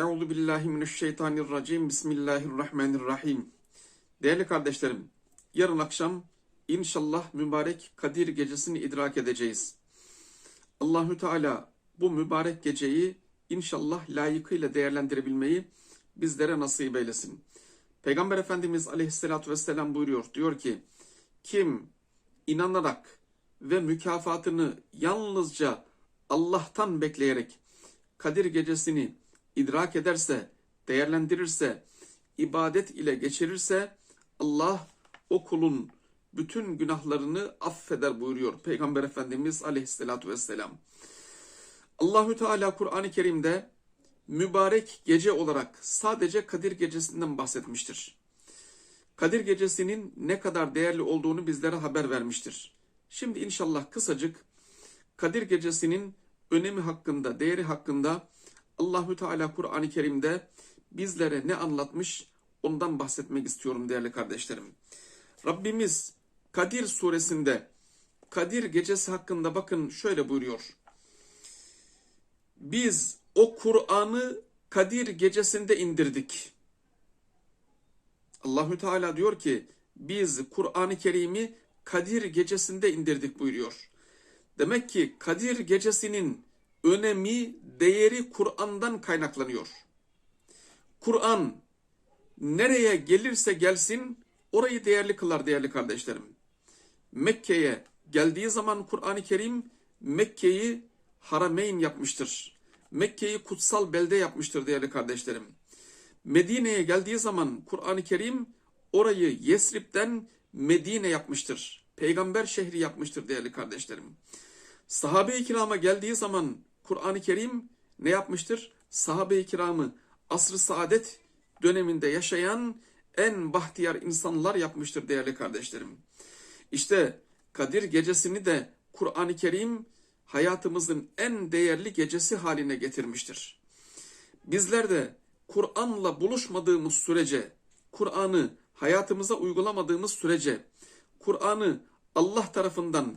Euzu billahi mineşşeytanirracim. Bismillahirrahmanirrahim. Değerli kardeşlerim, yarın akşam inşallah mübarek Kadir gecesini idrak edeceğiz. Allahü Teala bu mübarek geceyi inşallah layıkıyla değerlendirebilmeyi bizlere nasip eylesin. Peygamber Efendimiz Aleyhisselatü vesselam buyuruyor. Diyor ki, kim inanarak ve mükafatını yalnızca Allah'tan bekleyerek Kadir gecesini idrak ederse, değerlendirirse, ibadet ile geçirirse Allah o kulun bütün günahlarını affeder buyuruyor Peygamber Efendimiz Aleyhisselatü vesselam. Allahü Teala Kur'an-ı Kerim'de mübarek gece olarak sadece Kadir gecesinden bahsetmiştir. Kadir gecesinin ne kadar değerli olduğunu bizlere haber vermiştir. Şimdi inşallah kısacık Kadir gecesinin önemi hakkında, değeri hakkında Allahü Teala Kur'an-ı Kerim'de bizlere ne anlatmış ondan bahsetmek istiyorum değerli kardeşlerim. Rabbimiz Kadir suresinde Kadir gecesi hakkında bakın şöyle buyuruyor. Biz o Kur'an'ı Kadir gecesinde indirdik. Allahü Teala diyor ki biz Kur'an-ı Kerim'i Kadir gecesinde indirdik buyuruyor. Demek ki Kadir gecesinin önemi, değeri Kur'an'dan kaynaklanıyor. Kur'an nereye gelirse gelsin orayı değerli kılar değerli kardeşlerim. Mekke'ye geldiği zaman Kur'an-ı Kerim Mekke'yi harameyn yapmıştır. Mekke'yi kutsal belde yapmıştır değerli kardeşlerim. Medine'ye geldiği zaman Kur'an-ı Kerim orayı Yesrib'den Medine yapmıştır. Peygamber şehri yapmıştır değerli kardeşlerim. Sahabe-i kirama geldiği zaman Kur'an-ı Kerim ne yapmıştır? Sahabe-i kiramı asr-ı saadet döneminde yaşayan en bahtiyar insanlar yapmıştır değerli kardeşlerim. İşte Kadir gecesini de Kur'an-ı Kerim hayatımızın en değerli gecesi haline getirmiştir. Bizler de Kur'an'la buluşmadığımız sürece, Kur'an'ı hayatımıza uygulamadığımız sürece, Kur'an'ı Allah tarafından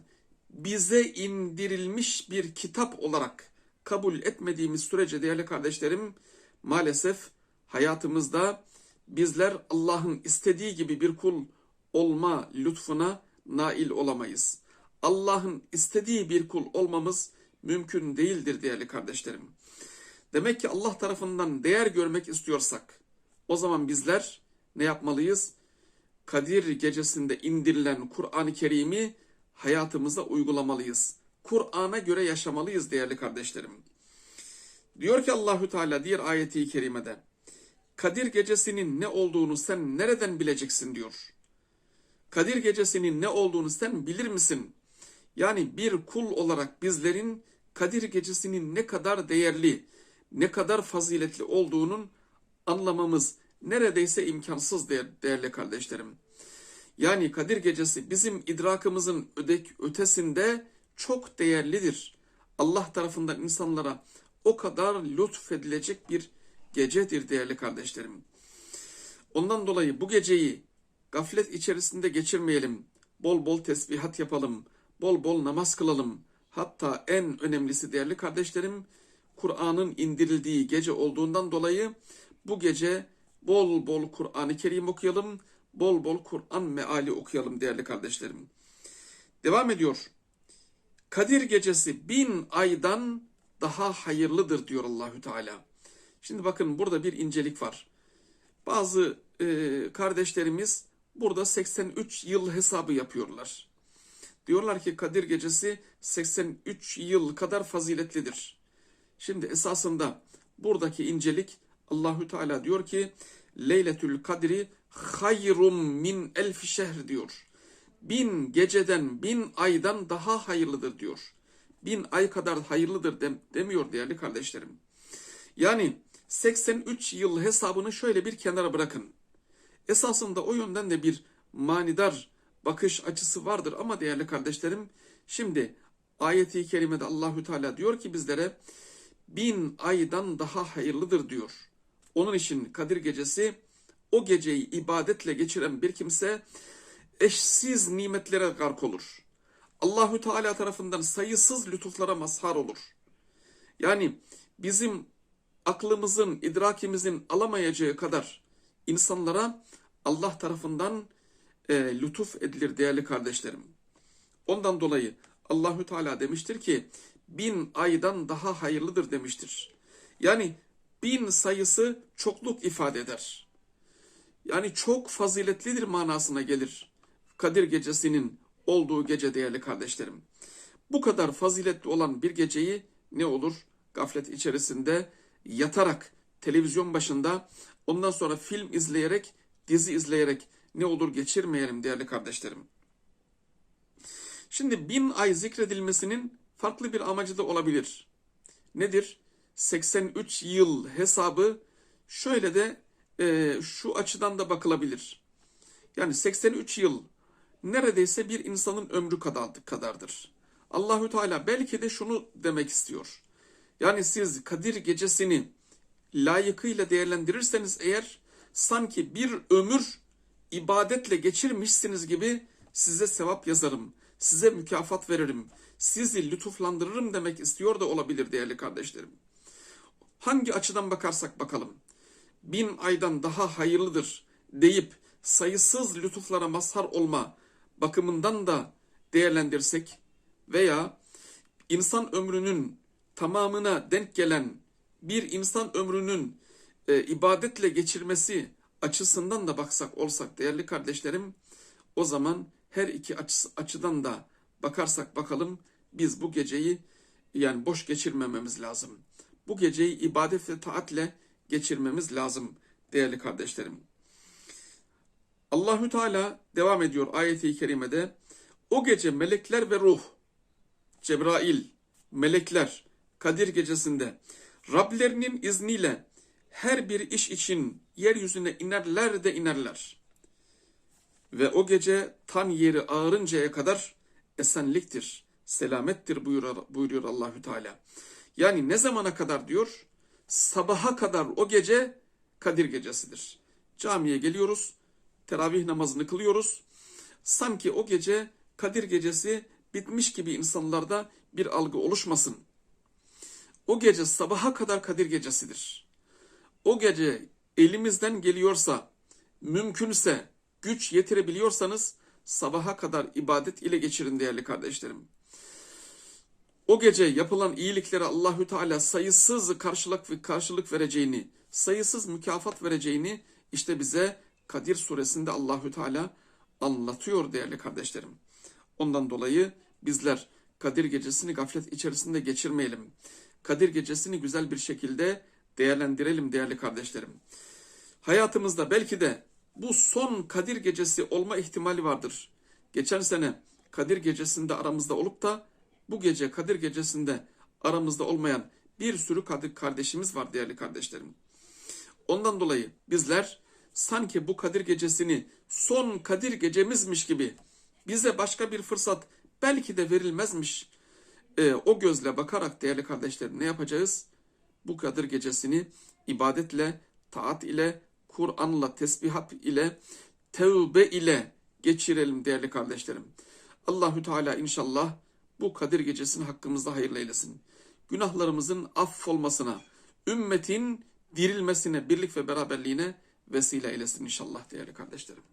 bize indirilmiş bir kitap olarak kabul etmediğimiz sürece değerli kardeşlerim maalesef hayatımızda bizler Allah'ın istediği gibi bir kul olma lütfuna nail olamayız. Allah'ın istediği bir kul olmamız mümkün değildir değerli kardeşlerim. Demek ki Allah tarafından değer görmek istiyorsak o zaman bizler ne yapmalıyız? Kadir gecesinde indirilen Kur'an-ı Kerim'i hayatımıza uygulamalıyız. Kur'an'a göre yaşamalıyız değerli kardeşlerim. Diyor ki Allahü Teala diğer ayeti kerimede Kadir gecesinin ne olduğunu sen nereden bileceksin diyor. Kadir gecesinin ne olduğunu sen bilir misin? Yani bir kul olarak bizlerin Kadir gecesinin ne kadar değerli, ne kadar faziletli olduğunun anlamamız neredeyse imkansız değerli kardeşlerim. Yani Kadir gecesi bizim idrakımızın ötesinde çok değerlidir. Allah tarafından insanlara o kadar lütfedilecek bir gecedir değerli kardeşlerim. Ondan dolayı bu geceyi gaflet içerisinde geçirmeyelim. Bol bol tesbihat yapalım. Bol bol namaz kılalım. Hatta en önemlisi değerli kardeşlerim Kur'an'ın indirildiği gece olduğundan dolayı bu gece bol bol Kur'an-ı Kerim okuyalım. Bol bol Kur'an meali okuyalım değerli kardeşlerim. Devam ediyor. Kadir gecesi bin aydan daha hayırlıdır diyor Allahü Teala. Şimdi bakın burada bir incelik var. Bazı e, kardeşlerimiz burada 83 yıl hesabı yapıyorlar. Diyorlar ki Kadir gecesi 83 yıl kadar faziletlidir. Şimdi esasında buradaki incelik Allahü Teala diyor ki Leyletül Kadri hayrum min elfi şehr diyor. Bin geceden, bin aydan daha hayırlıdır diyor. Bin ay kadar hayırlıdır dem demiyor değerli kardeşlerim. Yani 83 yıl hesabını şöyle bir kenara bırakın. Esasında o yönden de bir manidar bakış açısı vardır ama değerli kardeşlerim şimdi ayeti kerimede Allahü Teala diyor ki bizlere bin aydan daha hayırlıdır diyor. Onun için Kadir gecesi o geceyi ibadetle geçiren bir kimse eşsiz nimetlere gark olur. Allahü Teala tarafından sayısız lütuflara mazhar olur. Yani bizim aklımızın, idrakimizin alamayacağı kadar insanlara Allah tarafından e, lütuf edilir değerli kardeşlerim. Ondan dolayı Allahü Teala demiştir ki bin aydan daha hayırlıdır demiştir. Yani bin sayısı çokluk ifade eder. Yani çok faziletlidir manasına gelir. Kadir gecesinin olduğu gece değerli kardeşlerim. Bu kadar faziletli olan bir geceyi ne olur? Gaflet içerisinde yatarak televizyon başında ondan sonra film izleyerek, dizi izleyerek ne olur geçirmeyelim değerli kardeşlerim. Şimdi bin ay zikredilmesinin farklı bir amacı da olabilir. Nedir? 83 yıl hesabı şöyle de e, şu açıdan da bakılabilir. Yani 83 yıl neredeyse bir insanın ömrü kadar, kadardır. Allahü Teala belki de şunu demek istiyor. Yani siz Kadir gecesini layıkıyla değerlendirirseniz eğer sanki bir ömür ibadetle geçirmişsiniz gibi size sevap yazarım, size mükafat veririm, sizi lütuflandırırım demek istiyor da olabilir değerli kardeşlerim. Hangi açıdan bakarsak bakalım, bin aydan daha hayırlıdır deyip sayısız lütuflara mazhar olma bakımından da değerlendirsek veya insan ömrünün tamamına denk gelen bir insan ömrünün e, ibadetle geçirmesi açısından da baksak olsak değerli kardeşlerim o zaman her iki açı, açıdan da bakarsak bakalım biz bu geceyi yani boş geçirmememiz lazım. Bu geceyi ibadet ve taatle geçirmemiz lazım değerli kardeşlerim. Allahü Teala devam ediyor ayeti kerimede. O gece melekler ve ruh, Cebrail, melekler Kadir gecesinde Rablerinin izniyle her bir iş için yeryüzüne inerler de inerler. Ve o gece tan yeri ağırıncaya kadar esenliktir, selamettir buyuruyor, buyuruyor Allahü Teala. Yani ne zamana kadar diyor? Sabaha kadar o gece Kadir gecesidir. Camiye geliyoruz, teravih namazını kılıyoruz. Sanki o gece Kadir gecesi bitmiş gibi insanlarda bir algı oluşmasın. O gece sabaha kadar Kadir gecesidir. O gece elimizden geliyorsa, mümkünse, güç yetirebiliyorsanız sabaha kadar ibadet ile geçirin değerli kardeşlerim. O gece yapılan iyiliklere Allahü Teala sayısız karşılık karşılık vereceğini, sayısız mükafat vereceğini işte bize Kadir suresinde Allahü Teala anlatıyor değerli kardeşlerim. Ondan dolayı bizler Kadir gecesini gaflet içerisinde geçirmeyelim. Kadir gecesini güzel bir şekilde değerlendirelim değerli kardeşlerim. Hayatımızda belki de bu son Kadir gecesi olma ihtimali vardır. Geçen sene Kadir gecesinde aramızda olup da bu gece Kadir gecesinde aramızda olmayan bir sürü Kadir kardeşimiz var değerli kardeşlerim. Ondan dolayı bizler sanki bu Kadir gecesini son Kadir gecemizmiş gibi bize başka bir fırsat belki de verilmezmiş. E, o gözle bakarak değerli kardeşlerim ne yapacağız? Bu Kadir gecesini ibadetle, taat ile, Kur'an'la, tesbihat ile, tevbe ile geçirelim değerli kardeşlerim. Allahü Teala inşallah bu Kadir gecesini hakkımızda hayırlı eylesin. Günahlarımızın affolmasına, ümmetin dirilmesine, birlik ve beraberliğine vesile eylesin inşallah değerli kardeşlerim.